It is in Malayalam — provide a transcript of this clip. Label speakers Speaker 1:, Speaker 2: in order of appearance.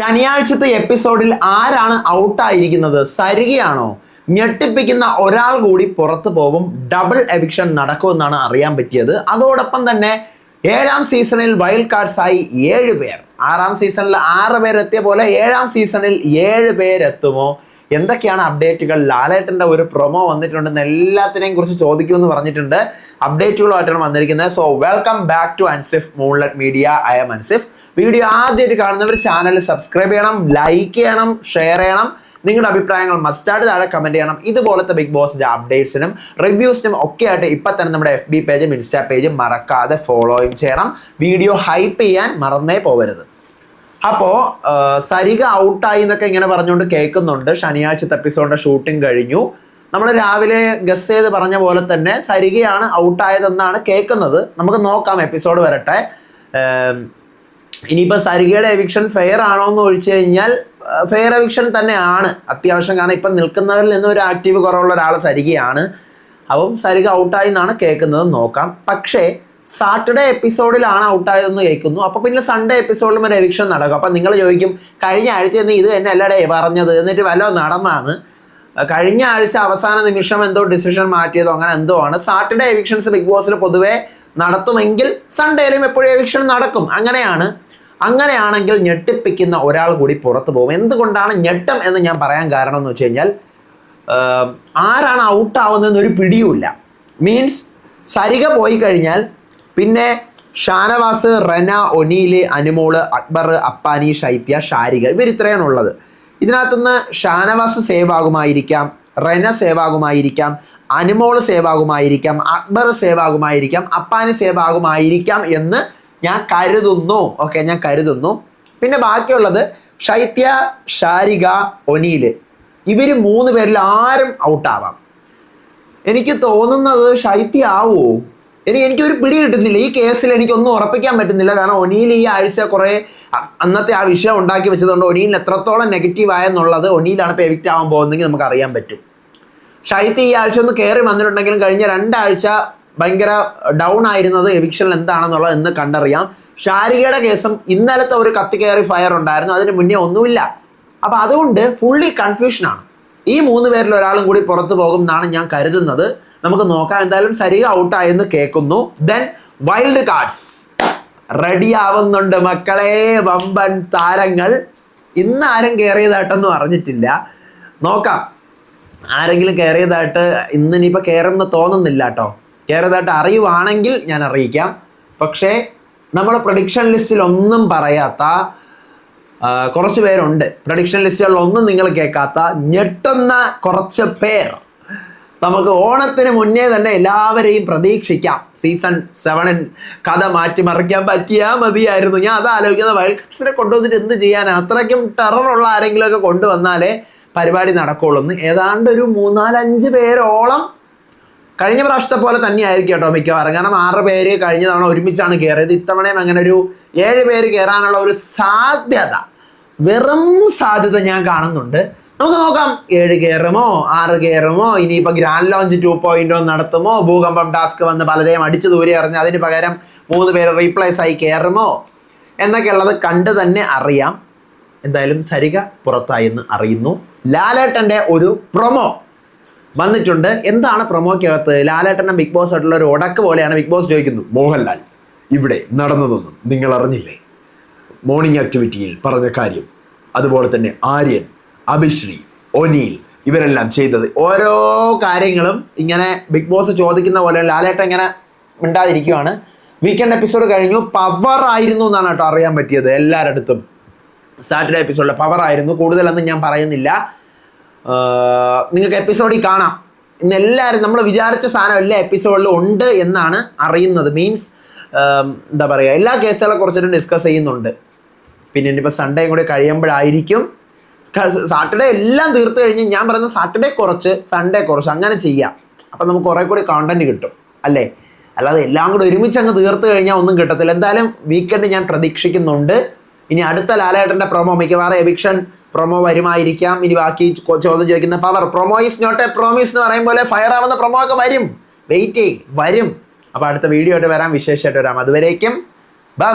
Speaker 1: ശനിയാഴ്ചത്തെ എപ്പിസോഡിൽ ആരാണ് ഔട്ടായിരിക്കുന്നത്? സരികയാണോ? ഞെട്ടിപ്പിക്കുന്ന ഒരാൾ കൂടി പുറത്തു പോകും ഡബിൾ എവിക്ഷൻ നടക്കുമെന്നാണ് അറിയാൻ പറ്റിയത്. അതോടൊപ്പം തന്നെ ഏഴാം സീസണിൽ വൈൽഡ് കാർഡ്സ് ആയി ഏഴ് പേർ. ആറാം സീസണിൽ ആറ് പേരെത്തിയ പോലെ ഏഴാം സീസണിൽ ഏഴ് പേരെത്തുമോ? എന്തൊക്കെയാണ് അപ്ഡേറ്റുകൾ ലാലേട്ടന്റെ ഒരു പ്രൊമോ വന്നിട്ടുണ്ട് എല്ലാത്തിനെയും കുറിച്ച് ചോദിക്കുമെന്ന് പറഞ്ഞിട്ടുണ്ട്. അപ്ഡേറ്റുകളുമായിട്ടാണ് വന്നിരിക്കുന്നത്. So welcome back to Ansif moonlet media I'm Ansif video ആദ്യമായിട്ട് കാണുന്നവർ ചാനൽ സബ്സ്ക്രൈബ് ചെയ്യണം ലൈക്ക് ചെയ്യണം ഷെയർ ചെയ്യണം. നിങ്ങളുടെ അഭിപ്രായങ്ങൾ മസ്റ്റാർഡ് താഴെ കമന്റ് ചെയ്യണം. ഇതുപോലത്തെ ബിഗ് ബോസിന്റെ അപ്ഡേറ്റ്സിനും റിവ്യൂസിനും ഒക്കെ ആയിട്ട് ഇപ്പം തന്നെ നമ്മുടെ എഫ് ബി പേജും ഇൻസ്റ്റാ പേജും മറക്കാതെ ഫോളോയും ചെയ്യണം. വീഡിയോ ഹൈപ്പ് ചെയ്യാൻ മറന്നേ പോകരുത് അപ്പോൾ സരിക ഔട്ടായി എന്നൊക്കെ ഇങ്ങനെ പറഞ്ഞുകൊണ്ട് കേൾക്കുന്നുണ്ട്. ശനിയാഴ്ചത്തെ എപ്പിസോഡിന്റെ ഷൂട്ടിംഗ് കഴിഞ്ഞു. നമ്മൾ രാവിലെ ഗസ് ചെയ്ത് പറഞ്ഞ പോലെ തന്നെ സരികയാണ് ഔട്ടായതെന്നാണ് കേൾക്കുന്നത്. നമുക്ക് നോക്കാം എപ്പിസോഡ് വരട്ടെ. ഇനിയിപ്പോൾ സരികയുടെ എവിക്ഷൻ ഫെയർ ആണോ എന്ന് ഒഴിച്ചു കഴിഞ്ഞാൽ ഫെയർ എവിക്ഷൻ തന്നെയാണ്. അത്യാവശ്യം കാരണം ഇപ്പം നിൽക്കുന്നവരിൽ നിന്ന് ഒരു ആക്റ്റീവ് കുറവുള്ള ഒരാൾ സരികയാണ് അപ്പം സരിക ഔട്ടായി എന്നാണ് കേൾക്കുന്നത്. നോക്കാം. പക്ഷേ സാറ്റർഡേ എപ്പിസോഡിലാണ് ഔട്ടായതെന്ന് കേൾക്കുന്നു. അപ്പോൾ പിന്നെ സൺഡേ എപ്പിസോഡിലും ഒരു എവിക്ഷൻ നടക്കും. അപ്പം നിങ്ങൾ ചോദിക്കും കഴിഞ്ഞ ആഴ്ച എന്ന് ഇത് തന്നെ അല്ലടേ പറഞ്ഞത്? എന്നിട്ട് വല്ലതും നടന്നാണ്. കഴിഞ്ഞ ആഴ്ച അവസാന നിമിഷം എന്തോ ഡിസിഷൻ മാറ്റിയതോ അങ്ങനെ എന്തോ ആണ്. സാറ്റർഡേ എവിക്ഷൻസ് ബിഗ് ബോസിൽ പൊതുവേ നടത്തുമെങ്കിൽ സൺഡേയിലും എപ്പോഴും എവിക്ഷൻ നടക്കും. അങ്ങനെയാണ്. അങ്ങനെയാണെങ്കിൽ ഞെട്ടിപ്പിക്കുന്ന ഒരാൾ കൂടി പുറത്തു പോകും. എന്തുകൊണ്ടാണ് ഞെട്ടം എന്ന് ഞാൻ പറയാൻ കാരണം എന്ന് വെച്ച് കഴിഞ്ഞാൽ ആരാണ് ഔട്ടാവുന്നതെന്നൊരു പിടിയുമില്ല. മീൻസ് സരിക പോയി കഴിഞ്ഞാൽ പിന്നെ ഷാനവാസ് റന ഒനീൽ അനുമോൾ അക്ബർ അപ്പാനി ഷൈപ്യ ഷാരിക ഇവർ ഇത്രയാണ് ഉള്ളത്. ഇതിനകത്തുനിന്ന് ഷാനവാസ് സേവാകുമായിരിക്കാം റന സേവാകുമായിരിക്കാം അനുമോൾ സേവാകുമായിരിക്കാം അക്ബർ സേവാകുമായിരിക്കാം അപ്പാനി സേവാകുമായിരിക്കാം എന്ന് ഞാൻ കരുതുന്നു. ഓക്കെ ഞാൻ കരുതുന്നു. പിന്നെ ബാക്കിയുള്ളത് ഷൈത്യ ഷാരിക ഒനീൽ. ഇവർ മൂന്ന് പേരിൽ ആരും ഔട്ടാവാം. എനിക്ക് തോന്നുന്നത് ശൈത്യ ആവോ? എനിക്ക് എനിക്കൊരു പിടി കിട്ടുന്നില്ല. ഈ കേസിൽ എനിക്കൊന്നും ഉറപ്പിക്കാൻ പറ്റുന്നില്ല. കാരണം ഒനിയിൽ ഈ ആഴ്ച കുറേ അന്നത്തെ ആ വിഷയം ഉണ്ടാക്കി വെച്ചതുകൊണ്ട് ഒനിയിൽ എത്രത്തോളം നെഗറ്റീവ് ആയെന്നുള്ളത് ഒനിയിലാണ് ഇപ്പോൾ എവിക്റ്റ് ആവാൻ പോകുന്നതെങ്കിൽ നമുക്ക് അറിയാൻ പറ്റും. ഷൈത്ത് ഈ ആഴ്ച ഒന്ന് കയറി വന്നിട്ടുണ്ടെങ്കിലും കഴിഞ്ഞ രണ്ടാഴ്ച ഭയങ്കര ഡൗൺ ആയിരുന്നത് എവിക്ഷനിൽ എന്താണെന്നുള്ളത് എന്ന് കണ്ടറിയാം. ഷാരികയുടെ കേസും ഇന്നലത്തെ ഒരു കത്തി കയറി ഫയർ ഉണ്ടായിരുന്നു. അതിന് മുന്നേ ഒന്നുമില്ല. അപ്പോൾ അതുകൊണ്ട് ഫുള്ളി കൺഫ്യൂഷനാണ് ഈ മൂന്ന് പേരിൽ ഒരാളും കൂടി പുറത്തു പോകും എന്നാണ് ഞാൻ കരുതുന്നത്. നമുക്ക് നോക്കാം. എന്തായാലും സരിക ഔട്ടായെന്ന് കേൾക്കുന്നു. ദെൻ വൈൽഡ് കാർഡ്സ് റെഡി ആവുന്നുണ്ട് മക്കളെ. വമ്പൻ താരങ്ങൾ. ഇന്ന് ആരും കയറിയതായിട്ടൊന്നും അറിഞ്ഞിട്ടില്ല. നോക്കാം. ആരെങ്കിലും കയറിയതായിട്ട് ഇന്ന് ഇനിയിപ്പോൾ കയറുമെന്ന് തോന്നുന്നില്ല കേട്ടോ. കയറിയതായിട്ട് അറിയുവാണെങ്കിൽ ഞാൻ അറിയിക്കാം. പക്ഷേ നമ്മൾ പ്രൊഡിക്ഷൻ ലിസ്റ്റിൽ ഒന്നും പറയാത്ത കുറച്ച് പേരുണ്ട്. പ്രൊഡിക്ഷൻ ലിസ്റ്റുകളിൽ ഒന്നും നിങ്ങൾ കേൾക്കാത്ത ഞെട്ടുന്ന കുറച്ച് പേർ. നമുക്ക് ഓണത്തിന് മുന്നേ തന്നെ എല്ലാവരെയും പ്രതീക്ഷിക്കാം. സീസൺ സെവനിൽ കഥ മാറ്റിമറിക്കാൻ പറ്റിയാൽ മതിയായിരുന്നു. ഞാൻ അത് ആലോചിക്കുന്നത് വൈൽഡ്സിനെ കൊണ്ടുവന്നിട്ട് എന്ത് ചെയ്യാൻ അത്രയ്ക്കും ടെററുള്ള ആരെങ്കിലുമൊക്കെ കൊണ്ടുവന്നാലേ പരിപാടി നടക്കുള്ളൂ. എന്ന് ഏതാണ്ട് ഒരു മൂന്നാലഞ്ച് പേരോളം കഴിഞ്ഞ പ്രാവശ്യത്തെ പോലെ തന്നെയായിരിക്കും കേട്ടോ മിക്കവാറും. കാരണം ആറ് പേര് കഴിഞ്ഞ തവണ ഒരുമിച്ചാണ് കയറിയത് ഇത്തവണയും അങ്ങനെ ഒരു ഏഴ് പേര് കയറാനുള്ള ഒരു സാധ്യത വെറും സാധ്യത ഞാൻ കാണുന്നുണ്ട്. നമുക്ക് നോക്കാം. ഏഴ് കയറുമോ? ആറ് കയറുമോ? ഇനിയിപ്പോൾ ഗ്രാൻഡ് ലോഞ്ച് ടു പോയിന്റ് നടത്തുമോ? ഭൂകമ്പം ടാസ്ക് വന്ന് പലരെയും അടിച്ചു ദൂരെ എറിഞ്ഞ് അതിന് പകരം മൂന്ന് പേര് റീപ്ലേസ് ആയി കയറുമോ? എന്നൊക്കെയുള്ളത് കണ്ട് തന്നെ അറിയാം. എന്തായാലും സരിക പുറത്തായി എന്ന് അറിയുന്നു. ലാലേട്ടന്റെ ഒരു പ്രൊമോ വന്നിട്ടുണ്ട്. എന്താണ് പ്രൊമോക്കകത്ത് ലാലേട്ടന്റെ ബിഗ് ബോസ് ആയിട്ടുള്ള ഒരു ഉടക്ക് പോലെയാണ് ബിഗ് ബോസ് ചോദിക്കുന്നു മോഹൻലാൽ ഇവിടെ നടന്നതൊന്നും നിങ്ങൾ അറിഞ്ഞില്ലേ മോർണിംഗ് ആക്ടിവിറ്റിയിൽ പറഞ്ഞ കാര്യം. അതുപോലെ തന്നെ ആര്യൻ അഭിശ്രീ ഒനീൽ ഇവരെല്ലാം ചെയ്തത്. ഓരോ കാര്യങ്ങളും ഇങ്ങനെ ബിഗ് ബോസ് ചോദിക്കുന്ന പോലെ ലാലേട്ടൻ ഇങ്ങനെ മിണ്ടാതിരിക്കുവാണ്. വീക്കെൻഡ് എപ്പിസോഡ് കഴിഞ്ഞു. പവർ ആയിരുന്നു എന്നാണ് കേട്ടോ അറിയാൻ പറ്റിയത് എല്ലാവരുടെ അടുത്തും സാറ്റർഡേ എപ്പിസോഡിൽ പവർ ആയിരുന്നു. കൂടുതലൊന്നും ഞാൻ പറയുന്നില്ല. നിങ്ങൾക്ക് എപ്പിസോഡിൽ കാണാം. ഇന്ന് എല്ലാവരും നമ്മൾ വിചാരിച്ച സാധനം എല്ലാ എപ്പിസോഡിലും ഉണ്ട് എന്നാണ് അറിയുന്നത്. മീൻസ് എന്താ പറയുക എല്ലാ കേസുകളെ കുറിച്ചിട്ടും ഡിസ്കസ് ചെയ്യുന്നുണ്ട്. പിന്നെ ഇനിയിപ്പോൾ സൺഡേയും കൂടി കഴിയുമ്പോഴായിരിക്കും സാറ്റർഡേ എല്ലാം തീർത്ത് കഴിഞ്ഞ് ഞാൻ പറയുന്ന സാറ്റർഡേ കുറച്ച് സൺഡേ കുറച്ച് അങ്ങനെ ചെയ്യാം. അപ്പം നമുക്ക് കുറേ കൂടി കോണ്ടന്റ് കിട്ടും അല്ലേ? അല്ലാതെ എല്ലാം കൂടി ഒരുമിച്ച് അങ്ങ് തീർത്ത് കഴിഞ്ഞാൽ ഒന്നും കിട്ടത്തില്ല. എന്തായാലും വീക്കെൻഡ് ഞാൻ പ്രതീക്ഷിക്കുന്നുണ്ട്. ഇനി അടുത്ത ലാലേട്ടന്റെ പ്രൊമോ മിക്കവാറും എവിക്ഷൻ പ്രൊമോ വരുമായിരിക്കാം. ഇനി ബാക്കി ചോദ്യം ചോദിക്കുന്ന power promo is not a promise എന്ന് പറയും പോലെ ഫയർ ആവുന്ന പ്രൊമോ ഒക്കെ വരും. വെയിറ്റ് ചെയ് വരും. അപ്പോൾ അടുത്ത വീഡിയോ ആയിട്ട് വരാം വിശേഷമായിട്ട് വരാം. അതുവരേക്കും ബൈ